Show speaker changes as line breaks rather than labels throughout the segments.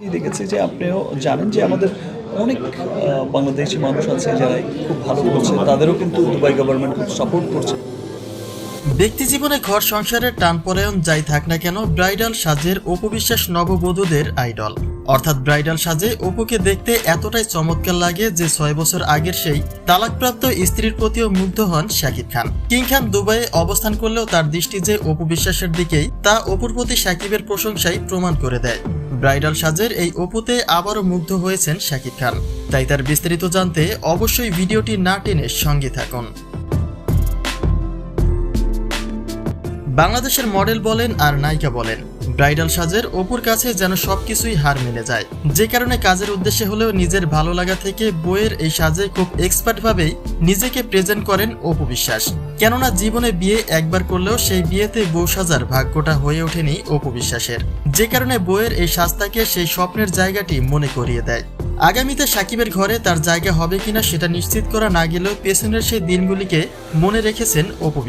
দেখেছি যে আপনিও জানেন যে আমাদের অনেক বাংলাদেশি মানুষ আছে যারা খুব ভালো করছে, তাদেরও কিন্তু দুবাই গভর্নমেন্ট খুব সাপোর্ট করছে।
ব্যক্তি জীবনে ঘর সংসারের টানপরায়ণ যাই থাক না কেন, ব্রাইডাল সাজের অপবিশ্বাস নববধূদের আইডল। অর্থাৎ ব্রাইডাল সাজে অপুকে দেখতে এতটাই চমৎকার লাগে যে ছয় বছর আগের সেই তালাকপ্রাপ্ত স্ত্রীর প্রতিও মুগ্ধ হন শাকিব খান। কিং খান দুবাইয়ে অবস্থান করলেও তার দৃষ্টি যে অপু বিশ্বাসের দিকেই, তা অপুর প্রতি শাকিবের প্রশংসাই প্রমাণ করে দেয়। ব্রাইডাল সাজের এই অপুতে আবারও মুগ্ধ হয়েছেন শাকিব খান। তাই তার বিস্তারিত জানতে অবশ্যই ভিডিওটি না টেনে সঙ্গে থাকুন। বাংলাদেশের মডেল বলেন আর নায়িকা বলেন। ব্রাইডাল সাজের অপুর কাছে যেন সবকিছুই হার মেনে যায়। যে কারণে কাজের উদ্দেশ্যে হলেও নিজের ভালো লাগা থেকে বইয়ের এই সাজে খুব এক্সপার্ট ভাবেই নিজেকে প্রেজেন্ট করেন অপু বিশ্বাস। কেননা জীবনে বিয়ে একবার করলেও সেই বিয়েতে বউ সাজার ভাগ্যটা হয়ে ওঠেনি অপু বিশ্বাসের। যে কারণে বইয়ের এই সাজটাকে সেই স্বপ্নের জায়গাটি মনে করিয়ে দেয়। আগামীতে সাকিবের ঘরে তার জায়গা হবে কিনা সেটা নিশ্চিত করা না গেলেও পেছনের সেই দিনগুলিকে মনে রেখেছেন অপু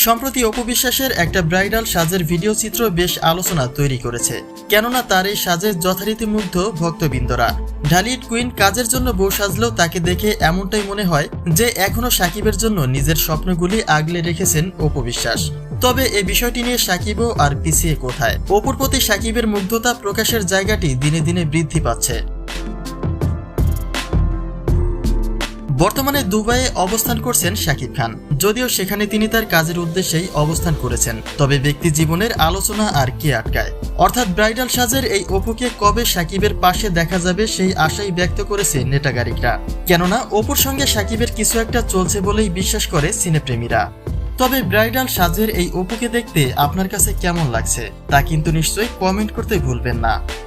বিশ্বাস সম্প্রতি অপবিশ্বাসের একটা ব্রাইডাল সাজের ভিডিও চিত্র বেশ আলোচনা তৈরি করেছে। কেননা তার এই সাজের যথারীতি মুগ্ধ ভক্তবৃন্দরা। ঢালিউড কুইন কাজের জন্য বউ সাজলেও তাকে দেখে এমনটাই মনে হয় যে এখনও সাকিবের জন্য নিজের স্বপ্নগুলি আগলে রেখেছেন অপবিশ্বাস। তবে এ বিষয়টি নিয়ে সাকিবও আর পিছিয়ে কোথায়? অপুর প্রতি সাকিবের মুগ্ধতা প্রকাশের জায়গাটি দিনে দিনে বৃদ্ধি পাচ্ছে। বর্তমানে দুবাইয়ে অবস্থান করছেন শাকিব খান। যদিও সেখানে তিনি তার কাজের উদ্দেশ্যেই অবস্থান করেছেন, তবে ব্যক্তি জীবনের আলোচনা আর কে আটকায়? অর্থাৎ ব্রাইডাল সাজের এই অপুকে কবে সাকিবের পাশে দেখা যাবে সেই আশাই ব্যক্ত করেছে নেটাগারিকরা কেননা, অপুর সঙ্গে সাকিবের কিছু একটা চলছে বলেই বিশ্বাস করে সিনেপ্রেমীরা। তবে ব্রাইডাল সাজের এই অপুকে দেখতে আপনার কাছে কেমন লাগছে, তা কিন্তু নিশ্চয়ই কমেন্ট করতে ভুলবেন না।